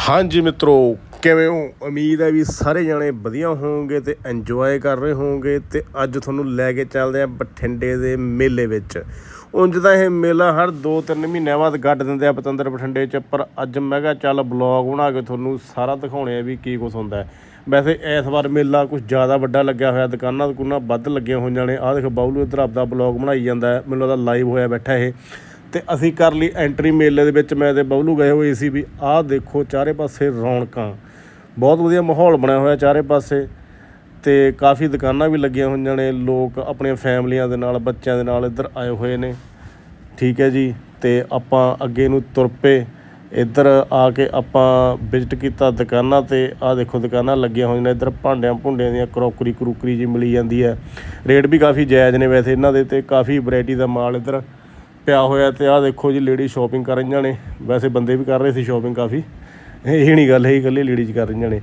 ਹਾਂਜੀ ਮਿੱਤਰੋ, ਕਿਵੇਂ ਹੋ? ਉਮੀਦ ਹੈ ਵੀ ਸਾਰੇ ਜਾਣੇ ਵਧੀਆ ਹੋਵੋਗੇ ਤੇ ਇੰਜੋਏ ਕਰ ਰਹੇ ਹੋਵੋਗੇ ਤੇ ਅੱਜ ਤੁਹਾਨੂੰ ਲੈ ਕੇ ਚੱਲਦੇ ਆ ਬਠਿੰਡੇ ਦੇ ਮੇਲੇ ਵਿੱਚ। ਉਂਝ ਤਾਂ ਇਹ ਮੇਲਾ ਹਰ 2-3 ਮਹੀਨਿਆਂ ਬਾਅਦ ਗੱਡ ਦਿੰਦੇ ਆ ਪਤੰਦਰ ਬਠਿੰਡੇ ਚ, ਪਰ ਅੱਜ ਮੈਂ ਕਿਹਾ ਚੱਲ ਬਲੌਗ ਬਣਾ ਕੇ ਤੁਹਾਨੂੰ ਸਾਰਾ ਦਿਖਾਉਣੇ ਆ ਵੀ ਕੀ ਕੁਝ ਹੁੰਦਾ ਵੈਸੇ ਇਸ ਵਾਰ ਮੇਲਾ ਕੁਝ ਜ਼ਿਆਦਾ ਵੱਡਾ ਲੱਗਿਆ ਹੋਇਆ ਦੁਕਾਨਾਂ ਦੁਕਾਨਾਂ ਵੱਧ ਲੱਗੀਆਂ ਹੋਈਆਂ ਨੇ। ਆਹ ਦੇਖੋ ਬਾਬਲੂ ਇੱਧਰ ਆਪਦਾ ਬਲੌਗ ਬਣਾਈ ਜਾਂਦਾ ਮੈਨੂੰ ਲੱਗਦਾ ਲਾਈਵ ਹੋਇਆ ਬੈਠਾ ਇਹ। ਤੇ ਅਸੀਂ ਕਰ ਲਈ ਐਂਟਰੀ ਮੇਲੇ ਦੇ ਵਿੱਚ, ਮੈਂ ਤੇ ਬਬਲੂ ਗਏ ਹੋਏ ਸੀ ਵੀ ਆਹ ਦੇਖੋ, ਚਾਰੇ ਪਾਸੇ ਰੌਣਕਾਂ। ਬਹੁਤ ਵਧੀਆ ਮਾਹੌਲ ਬਣਿਆ ਹੋਇਆ ਚਾਰੇ ਪਾਸੇ ਤੇ ਕਾਫੀ ਦੁਕਾਨਾਂ ਵੀ ਲੱਗੀਆਂ ਹੋਈਆਂ ਨੇ, ਲੋਕ ਆਪਣੀਆਂ ਫੈਮਲੀਆਂ ਦੇ ਨਾਲ, ਬੱਚਿਆਂ ਦੇ ਨਾਲ ਇੱਧਰ ਆਏ ਹੋਏ ਨੇ। ਠੀਕ ਹੈ ਜੀ, ਤੇ ਆਪਾਂ ਅੱਗੇ ਨੂੰ ਤੁਰ ਪਏ। ਇੱਧਰ ਆ ਕੇ ਆਪਾਂ ਵਿਜ਼ਿਟ ਕੀਤਾ ਦੁਕਾਨਾਂ ਤੇ, ਆਹ ਦੇਖੋ ਦੁਕਾਨਾਂ ਲੱਗੀਆਂ ਹੋਈਆਂ ਨੇ, ਇੱਧਰ ਭਾਂਡਿਆਂ ਭੁੰਡਿਆਂ ਦੀਆਂ ਕਰੋਕਰੀ ਕਰੂਕਰੀ ਜੀ ਮਿਲੀ ਜਾਂਦੀ ਹੈ। ਰੇਟ ਵੀ ਕਾਫੀ ਜਾਇਜ਼ ਨੇ ਵੈਸੇ ਇਹਨਾਂ ਦੇ ਤੇ, ਕਾਫੀ ਵੈਰਾਈਟੀ ਦਾ ਮਾਲ ਇੱਧਰ ਪਿਆ ਹੋਇਆ ਤੇ ਆਹ ਦੇਖੋ ਜੀ ਲੇਡੀ ਸ਼ਾਪਿੰਗ ਕਰ ਰਹੀਆਂ ਨੇ। ਵੈਸੇ ਬੰਦੇ ਵੀ ਕਰ ਰਹੇ ਸੀ ਸ਼ਾਪਿੰਗ ਕਾਫੀ। ਇਹ ਨਹੀਂ ਗੱਲ ਹੈ ਇਕੱਲੇ ਲੇਡੀਜ਼ ਕਰ ਰਹੀਆਂ ਨੇ।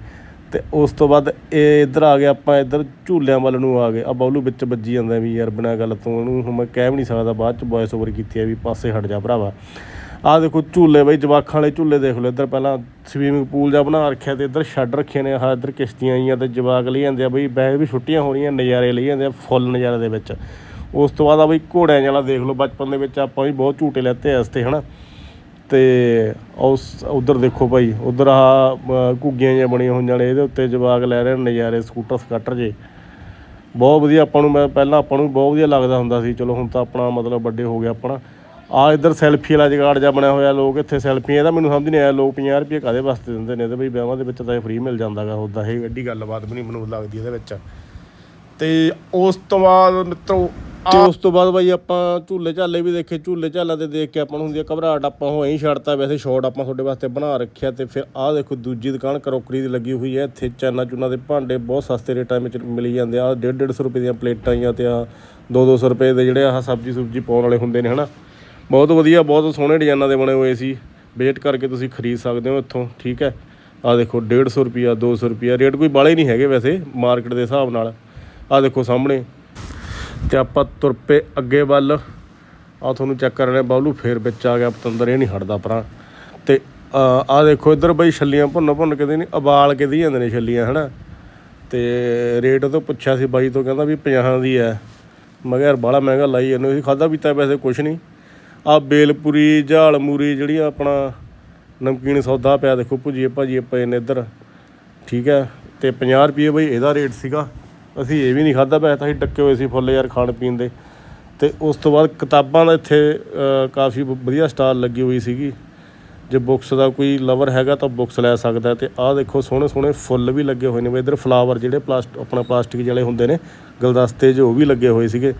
ਤੇ ਉਸ ਤੋਂ ਬਾਅਦ ਇਹ ਇੱਧਰ ਆ ਗਏ ਆਪਾਂ, ਇੱਧਰ ਝੂਲਿਆਂ ਵੱਲ ਨੂੰ ਆ ਗਏ। ਆ ਬੌਲੂ ਵਿੱਚ ਵੱਜੀ ਜਾਂਦਾ ਵੀ ਯਾਰ ਬਿਨਾਂ ਗੱਲ ਤੋਂ, ਉਹਨੂੰ ਹੁਣ ਮੈਂ ਕਹਿ ਵੀ ਨਹੀਂ ਸਕਦਾ, ਬਾਅਦ ਚ ਵੌਇਸ ਓਵਰ ਕੀਤੀ ਹੈ ਵੀ ਪਾਸੇ ਹਟ ਜਾ ਭਰਾਵਾ। ਆਹ ਦੇਖੋ ਝੂਲੇ ਬਈ, ਜਵਾਖਾਂ ਵਾਲੇ ਝੂਲੇ ਦੇਖ ਲਓ। ਇੱਧਰ ਪਹਿਲਾਂ ਸਵੀਮਿੰਗ ਪੂਲ ਜਾਂ ਬਣਾ ਰੱਖਿਆ ਤੇ ਇੱਧਰ ਸ਼ੈੱਡ ਰੱਖੇ ਨੇ। ਆਹ ਇੱਧਰ ਕਿਸ਼ਤੀਆਂ ਆਈਆਂ ਤੇ ਜਵਾਕ ਲਈ ਜਾਂਦੇ ਆ ਬਈ ਬੈਗ ਵੀ ਛੁੱਟੀਆਂ ਹੋ ਰਹੀਆਂ, ਨਜ਼ਾਰੇ ਲਈ ਜਾਂਦੇ ਆ, ਫੁੱਲ ਨਜ਼ਾਰੇ ਦੇ ਵਿੱਚ। ਉਸ ਤੋਂ ਬਾਅਦ ਆ ਬਈ ਘੋੜਿਆਂ ਵਾਲਾ ਦੇਖ ਲਓ, ਬਚਪਨ ਦੇ ਵਿੱਚ ਆਪਾਂ ਵੀ ਬਹੁਤ ਝੂਟੇ ਲੈਤੇ ਆ ਇਸ ਤੇ, ਹਨਾ? ਤੇ ਉਸ, ਉਧਰ ਦੇਖੋ ਭਾਈ, ਉਧਰ ਆ ਘੁੱਗੀਆਂ ਜਿਹੀਆਂ ਬਣੀਆਂ ਹੋਈਆਂ ਨੇ, ਇਹਦੇ ਉੱਤੇ ਜਵਾਕ ਲੈ ਰਹੇ ਨੇ ਨਜ਼ਾਰੇ, ਸਕੂਟਰ, ਸਕੱਟਰ ਜੇ। ਬਹੁਤ ਵਧੀਆ ਆਪਾਂ ਨੂੰ, ਮੈਂ ਪਹਿਲਾਂ ਆਪਾਂ ਨੂੰ ਬਹੁਤ ਵਧੀਆ ਲੱਗਦਾ ਹੁੰਦਾ ਸੀ, ਚਲੋ ਹੁਣ ਤਾਂ ਆਪਣਾ ਮਤਲਬ ਵੱਡੇ ਹੋ ਗਿਆ ਆਪਣਾ। ਆ ਇੱਧਰ ਸੈਲਫੀ ਵਾਲਾ ਜਗਾੜ ਜਾ ਬਣਿਆ ਹੋਇਆ, ਲੋਕ ਇੱਥੇ ਸੈਲਫੀਆਂ ਇਹਦਾ ਮੈਨੂੰ ਸਮਝ ਨਹੀਂ ਆਇਆ, ਲੋਕ 50 ਰੁਪਏ ਕਾਦੇ ਵਾਸਤੇ ਦਿੰਦੇ ਨੇ ਤੇ ਬਈ ਵਿਆਹਾਂ ਦੇ ਵਿੱਚ ਤਾਂ ਇਹ ਫ੍ਰੀ ਮਿਲ ਜਾਂਦਾਗਾ, ਉਦਾਂ ਇਹ ਐਡੀ ਗੱਲਬਾਤ ਵੀ ਨਹੀਂ ਮੈਨੂੰ ਲੱਗਦੀ ਇਹਦੇ ਵਿੱਚ। ਤੇ ਉਸ ਤੋਂ ਬਾਅਦ ਮਿੱਤਰੋ ਤੇ ਉਸ ਤੋਂ ਬਾਅਦ ਬਾਈ ਆਪਾਂ ਝੂਲੇ ਝਾਲੇ ਵੀ ਦੇਖੇ ਝੂਲੇ ਝਾਲਾ ਤੇ ਦੇਖ ਕੇ ਆਪਾਂ ਨੂੰ ਹੁੰਦੀ ਆ ਘਬਰਾਹਟ ਆਪਾਂ ਹੋਏ ਹੀ ਛੱਡਤਾ ਵੈਸੇ ਸ਼ਾਰਟ ਆਪਾਂ ਤੁਹਾਡੇ ਵਾਸਤੇ ਬਣਾ ਰੱਖਿਆ ਤੇ ਫਿਰ ਆਹ ਦੇਖੋ ਦੂਜੀ ਦੁਕਾਨ ਕਰੋਕਰੀ ਦੀ ਲੱਗੀ ਹੋਈ ਹੈ ਇੱਥੇ ਚਾਨਾ ਚੂਨਾ ਦੇ ਭਾਂਡੇ ਬਹੁਤ ਸਸਤੇ ਰੇਟਾਂ ਵਿੱਚ ਮਿਲੀ ਜਾਂਦੇ ਆ। 1.5 150 ਰੁਪਏ ਦੀਆਂ ਪਲੇਟਾਂ ਆਈਆਂ ਤੇ ਆ 2-200 ਰੁਪਏ ਦੇ ਜਿਹੜੇ ਆਹ ਸਬਜ਼ੀ ਸੁਬਜੀ ਪਾਉਣ ਵਾਲੇ ਹੁੰਦੇ ਨੇ ਹਨਾ। ਬਹੁਤ ਵਧੀਆ ਬਹੁਤ ਸੋਹਣੇ ਡਿਜ਼ਾਈਨਾਂ ਦੇ ਬਣੇ ਹੋਏ ਸੀ। ਵਿਜ਼ਿਟ ਕਰਕੇ ਤੁਸੀਂ ਖਰੀਦ ਸਕਦੇ ਹੋ ਇੱਥੋਂ ਠੀਕ ਹੈ। ਆ ਦੇਖੋ 150 ਰੁਪਿਆ 200 ਰੁਪਿਆ ਰੇਟ ਕੋਈ ਬਾਲੇ ਨਹੀਂ ਹੈਗੇ ਵੈਸੇ ਮਾਰਕੀਟ ਦੇ ਹਿਸਾਬ ਨਾਲ। ਆ ਦੇਖੋ ਸਾਹਮਣੇ ਤੇ ਆਪਾਂ ਤੁਰ ਪਏ ਅੱਗੇ ਵੱਲ। ਆ ਤੁਹਾਨੂੰ ਚੈੱਕ ਕਰ ਰਹੇ ਬਾਬਲੂ, ਫੇਰ ਵਿੱਚ ਆ ਗਿਆ ਪਤੰਦਰ, ਇਹ ਨਹੀਂ ਹਟਦਾ ਪਰਾਂ ਤੇ ਆ ਦੇਖੋ ਇੱਧਰ ਬਈ ਛੱਲੀਆਂ ਭੁੰਨ ਭੁੰਨ ਕੇ ਦੇ ਨਹੀਂ ਉਬਾਲ ਕੇ ਦੀ ਜਾਂਦੇ ਨੇ ਛੱਲੀਆਂ, ਹਨਾ? ਤੇ ਰੇਟ ਤੋਂ ਪੁੱਛਿਆ ਸੀ ਬਾਈ ਤੋਂ, ਕਹਿੰਦਾ ਵੀ 50 ਦੀ ਹੈ ਮੈਂ ਕਿਹਾ ਯਾਰ ਬਾਹਲਾ ਮਹਿੰਗਾ ਲਾਈ ਇਹਨੂੰ ਅਸੀਂ ਖਾਦਾ ਪੀਤਾ ਪੈਸੇ ਕੁਛ ਨਹੀਂ। ਆ ਬੇਲਪੁਰੀ ਝਾਲ ਮੂਰੀ ਜਿਹੜੀ ਆਪਣਾ ਨਮਕੀਨ ਸੌਦਾ ਪਿਆ, ਦੇਖੋ ਭੁਜੀਏ ਭਾਜੀਏ ਪਏ ਨੇ ਇੱਧਰ। ਠੀਕ ਹੈ ਤੇ 50 ਰੁਪਏ ਬਈ ਇਹਦਾ ਰੇਟ ਸੀਗਾ। ਅਸੀਂ ਇਹ ਵੀ ਨਹੀਂ ਖਾਦਾ ਵੈਸੇ ਤਾਂ ਅਸੀਂ ਡੱਕੇ ਹੋਏ ਸੀ ਫੁੱਲ ਯਾਰ ਖਾਣ ਪੀਣ ਦੇ। ਤੇ ਉਸ ਤੋਂ ਬਾਅਦ ਕਿਤਾਬਾਂ ਦਾ ਇੱਥੇ ਕਾਫੀ ਵ- ਵਧੀਆ ਸਟਾਲ ਲੱਗੀ ਹੋਈ ਸੀਗੀ। ਜੇ ਬੁੱਕਸ ਦਾ ਕੋਈ ਲਵਰ ਹੈਗਾ ਤਾਂ ਬੁੱਕਸ ਲੈ ਸਕਦਾ ਹੈ। ਤੇ ਆਹ ਦੇਖੋ, ਸੋਹਣੇ ਸੋਹਣੇ ਫੁੱਲ ਵੀ ਲੱਗੇ ਹੋਏ ਨੇ ਵੀ। ਇੱਧਰ ਫਲਾਵਰ ਜਿਹੜੇ ਪਲਾਸਟ ਆਪਣਾ ਪਲਾਸਟਿਕ ਜਿਹੜੇ ਹੁੰਦੇ ਨੇ, ਗੁਲਦਸਤੇ ਜੋ ਉਹ ਵੀ ਲੱਗੇ ਹੋਏ ਸੀਗੇ।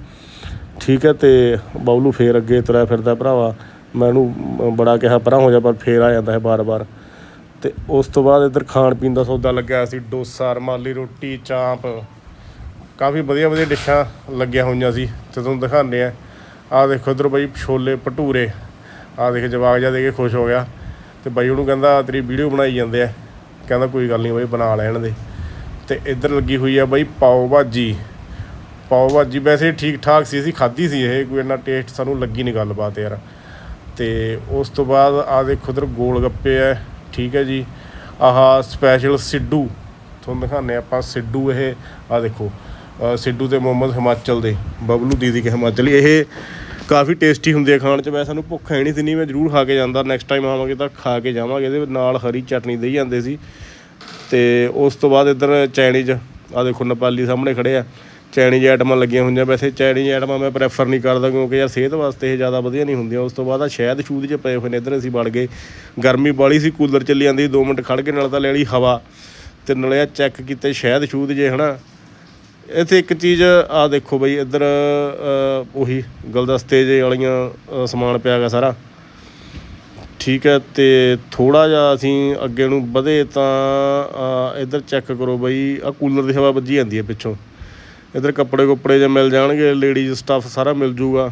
ਠੀਕ ਹੈ, ਤੇ ਬਾਬਲੂ ਫੇਰ ਅੱਗੇ ਤੁਰਿਆ ਫਿਰਦਾ ਭਰਾਵਾ। ਮੈਂ ਉਹਨੂੰ ਬੜਾ ਕਿਹਾ ਪਰਾਂ ਹੋ ਜਾ, ਪਰ ਫੇਰ ਆ ਜਾਂਦਾ ਹੈ ਬਾਰ-ਬਾਰ। ਤੇ ਉਸ ਤੋਂ ਬਾਅਦ ਇੱਧਰ ਖਾਣ ਪੀਣ ਦਾ ਸੌਦਾ ਲੱਗਿਆ ਸੀ। ਡੋਸਾ, ਰਮਾਲੀ ਰੋਟੀ, ਚਾਂਪ। ਕਾਫੀ ਵਧੀਆ ਵਧੀਆ ਡਿਸ਼ਾਂ ਲੱਗੀਆਂ ਹੋਈਆਂ ਸੀ ਤੇ ਤੁਹਾਨੂੰ ਦਿਖਾਉਂਦੇ ਆ ਆਹ ਦੇਖੋ ਇੱਧਰ ਬਾਈ ਛੋਲੇ ਭਟੂਰੇ, ਆਹ ਦੇਖ ਜਵਾਗ ਜਾ ਦੇ ਕੇ ਖੁਸ਼ ਹੋ ਗਿਆ। ਤੇ ਬਾਈ ਉਹਨੂੰ ਕਹਿੰਦਾ, ਤੇਰੀ ਵੀਡੀਓ ਬਣਾਈ ਜਾਂਦੇ ਆ। ਕਹਿੰਦਾ, ਕੋਈ ਗੱਲ ਨਹੀਂ ਬਾਈ, ਬਣਾ ਲੈਣ ਦੇ। ਤੇ ਇੱਧਰ ਲੱਗੀ ਹੋਈ ਆ ਬਾਈ ਪਾਓ ਭਾਜੀ। ਪਾਓ ਭਾਜੀ ਵੈਸੇ ਠੀਕ ਠਾਕ ਸੀ, ਅਸੀਂ ਖਾਧੀ ਸੀ ਇਹ, ਕੋਈ ਇੰਨਾ ਟੇਸਟ ਸਾਨੂੰ ਲੱਗੀ ਨਹੀਂ ਗੱਲਬਾਤ ਯਾਰ। ਤੇ ਉਸ ਤੋਂ ਬਾਅਦ ਆ ਦੇਖੋ ਉਧਰ ਗੋਲ ਗੱਪੇ ਐ ਠੀਕ ਹੈ ਜੀ। ਆਹ ਸਪੈਸ਼ਲ ਸਿੱਡੂ, ਤੁਹਾਨੂੰ ਦਿਖਾਉਂਦੇ ਹਾਂ ਆਪਾਂ ਸਿੱਡੂ ਇਹ ਆ ਦੇਖੋ। ਸਿੱਧੂ ਸਿੱਡੂ ਤੇ ਮੁਹੰਮਦ ਹਿਮਾਚਲ ਦੇ, ਬਬਲੂ ਦੀਦੀ ਕੇ ਹਿਮਾਚਲੀ। ਇਹ ਕਾਫੀ ਟੇਸਟੀ ਹੁੰਦੇ ਆ ਖਾਣ ਚ। ਵੈਸੇ ਸਾਨੂੰ ਭੁੱਖ ਹੈ ਨਹੀਂ ਸੀ, ਨਹੀਂ ਮੈਂ ਜ਼ਰੂਰ ਖਾ ਕੇ ਜਾਂਦਾ। ਨੈਕਸਟ ਟਾਈਮ ਆਵਾਂਗੇ ਤਾਂ ਖਾ ਕੇ ਜਾਵਾਂਗੇ। ਇਹਦੇ ਨਾਲ ਹਰੀ ਚਟਨੀ ਦੇਈ ਜਾਂਦੇ ਸੀ। ਤੇ ਉਸ ਤੋਂ ਬਾਅਦ ਇੱਧਰ ਚਾਈਨੀਜ਼ ਆ ਦੇਖੋ ਨੇਪਾਲੀ ਸਾਹਮਣੇ ਖੜੇ ਆ। ਚਾਈਨੀਜ਼ ਆਈਟਮਾਂ ਲੱਗੀਆਂ ਹੋਈਆਂ। ਵੈਸੇ ਚਾਈਨੀਜ਼ ਆਈਟਮਾਂ ਮੈਂ ਪ੍ਰੈਫਰ ਨਹੀਂ ਕਰਦਾ ਕਿਉਂਕਿ ਯਾਰ ਸਿਹਤ ਵਾਸਤੇ ਇਹ ਜ਼ਿਆਦਾ ਵਧੀਆ ਨਹੀਂ ਹੁੰਦੀਆਂ। ਉਸ ਤੋਂ ਬਾਅਦ ਆ ਸ਼ਹਿਦ ਸ਼ੂਦ ਚ ਪਏ ਹੋਏ ਨੇ, ਇੱਧਰ ਅਸੀਂ ਵੜ ਗਏ। ਗਰਮੀ ਬਾਲੀ ਸੀ, ਕੂਲਰ ਚੱਲੀ ਜਾਂਦੀ 2 ਮਿੰਟ ਖੜ ਕੇ ਨਾਲ ਤਾਂ ਲੈ ਲਈ ਹਵਾ। ਤੇ ਨਾਲੇ ਆ ਚੈੱਕ ਕੀਤੇ ਸ਼ਹਿਦ ਸ਼ੂਦ ਜੇ ਹਨਾ। ਇੱਥੇ ਇੱਕ ਚੀਜ਼ ਆ ਦੇਖੋ ਬਈ, ਇੱਧਰ ਉਹੀ ਗਲਦਸਤੇ ਜੇ ਵਾਲੀਆਂ ਸਮਾਨ ਪਿਆ ਗਾ ਸਾਰਾ। ਠੀਕ ਹੈ, ਤੇ ਥੋੜਾ ਜਿਹਾ ਅਸੀਂ ਅੱਗੇ ਨੂੰ ਵਧੇ ਤਾਂ ਇੱਧਰ ਚੈੱਕ ਕਰੋ ਬਈ ਆ ਕੂਲਰ ਦੀ ਹਵਾ ਵੱਜੀ ਜਾਂਦੀ ਹੈ ਪਿੱਛੋਂ। ਇੱਧਰ ਕੱਪੜੇ ਕੁੱਪੜੇ ਜੇ ਮਿਲ ਜਾਣਗੇ ਲੇਡੀਜ਼ ਸਟੱਫ ਸਾਰਾ ਮਿਲ ਜੂਗਾ।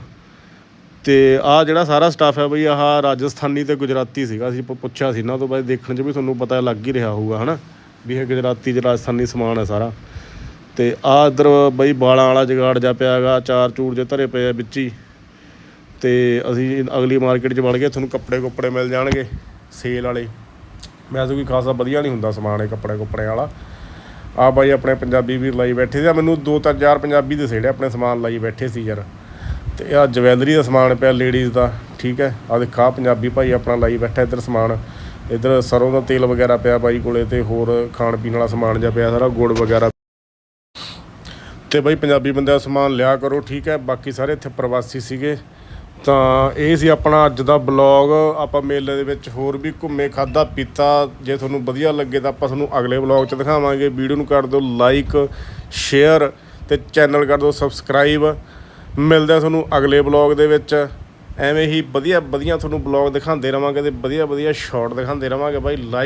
ਤੇ ਆ ਜਿਹੜਾ ਸਾਰਾ ਸਟਾਫ ਹੈ ਬਈ, ਆਹ ਰਾਜਸਥਾਨੀ ਤੇ ਗੁਜਰਾਤੀ ਸੀਗਾ। ਅਸੀਂ ਪੁੱਛਿਆ ਸੀ ਇਹਨਾਂ ਤੋਂ ਬਾਅਦ ਦੇਖਣ 'ਚ ਵੀ ਤੁਹਾਨੂੰ ਪਤਾ ਲੱਗ ਹੀ ਰਿਹਾ ਹੋਊਗਾ, ਹਨਾ? ਵੀ ਇਹ ਗੁਜਰਾਤੀ ਤੇ ਰਾਜਸਥਾਨੀ ਸਮਾਨ ਹੈ ਸਾਰਾ। ਤੇ ਆ ਇੱਧਰ ਬਈ ਬਾਲਾਂ ਵਾਲਾ ਜਗਾੜ ਜਾ ਪਿਆ ਹੈਗਾ, ਚਾਰ ਚੂੜ ਜੇ ਧਰੇ ਪਏ ਆ ਵਿੱਚ ਹੀ। ਤੇ ਅਸੀਂ ਅਗਲੀ ਮਾਰਕੀਟ 'ਚ ਵੜ ਗਏ, ਤੁਹਾਨੂੰ ਕੱਪੜੇ ਕੁੱਪੜੇ ਮਿਲ ਜਾਣਗੇ, ਸੇਲ ਵਾਲੇ। ਵੈਸੇ ਕੋਈ ਖਾਸਾ ਵਧੀਆ ਨਹੀਂ ਹੁੰਦਾ ਸਮਾਨ ਇਹ ਕੱਪੜੇ ਕੁੱਪੜੇ ਵਾਲਾ। ਆ ਬਾਈ ਆਪਣੇ ਪੰਜਾਬੀ ਵੀਰ ਲਾਈ ਬੈਠੇ ਸੀ, ਆਹ ਮੈਨੂੰ ਦੋ ਤਿੰਨ ਚਾਰ ਪੰਜਾਬੀ ਦੇ ਸੇੜੇ ਆਪਣੇ ਸਮਾਨ ਲਾਈ ਬੈਠੇ ਸੀ ਯਾਰ। ਤੇ ਆ ਜਵੈਲਰੀ ਦਾ ਸਮਾਨ ਪਿਆ ਲੇਡੀਜ਼ ਦਾ, ਠੀਕ ਹੈ। ਆ ਦੇਖਾ ਪੰਜਾਬੀ ਭਾਈ ਆਪਣਾ ਲਾਈ ਬੈਠਾ ਇੱਧਰ ਸਮਾਨ। ਇੱਧਰ ਸਰੋਂ ਦਾ ਤੇਲ ਵਗੈਰਾ ਪਿਆ ਬਾਈ ਕੋਲੇ ਤੇ ਹੋਰ ਖਾਣ ਪੀਣ ਵਾਲਾ ਸਮਾਨ ਜਿਹਾ ਪਿਆ, ਸਾਰਾ ਗੁੜ ਵਗੈਰਾ ਤੇ ਬਾਈ ਪੰਜਾਬੀ ਬੰਦਿਆਂ ਦਾ ਸਮਾਨ ਲਿਆ ਕਰੋ, ਠੀਕ ਹੈ। ਬਾਕੀ ਸਾਰੇ ਇੱਥੇ ਪ੍ਰਵਾਸੀ ਸੀਗੇ। ਤਾਂ ਇਹ ਸੀ ਆਪਣਾ ਅੱਜ ਦਾ ਬਲੌਗ। ਆਪਾਂ ਮੇਲੇ ਦੇ ਵਿੱਚ ਹੋਰ ਵੀ ਘੁੰਮੇ ਖਾਦਾ ਪੀਤਾ। ਜੇ ਤੁਹਾਨੂੰ ਵਧੀਆ ਲੱਗੇ ਤਾਂ ਆਪਾਂ ਤੁਹਾਨੂੰ ਅਗਲੇ ਬਲੌਗ 'ਚ ਦਿਖਾਵਾਂਗੇ। ਵੀਡੀਓ ਨੂੰ ਕਰ ਦਿਓ ਲਾਈਕ, ਸ਼ੇਅਰ ਤੇ ਚੈਨਲ ਕਰ ਦਿਓ ਸਬਸਕ੍ਰਾਈਬ। ਮਿਲਦੇ ਤੁਹਾਨੂੰ ਅਗਲੇ ਬਲੌਗ ਦੇ ਵਿੱਚ। ਐਵੇਂ ਹੀ ਵਧੀਆ ਵਧੀਆ ਤੁਹਾਨੂੰ ਬਲੌਗ ਦਿਖਾਉਂਦੇ ਰਵਾਂਗੇ ਤੇ ਵਧੀਆ ਵਧੀਆ ਸ਼ਾਰਟ ਦਿਖਾਉਂਦੇ ਰਵਾਂਗੇ। ਬਾਈ ਲਾਈਕ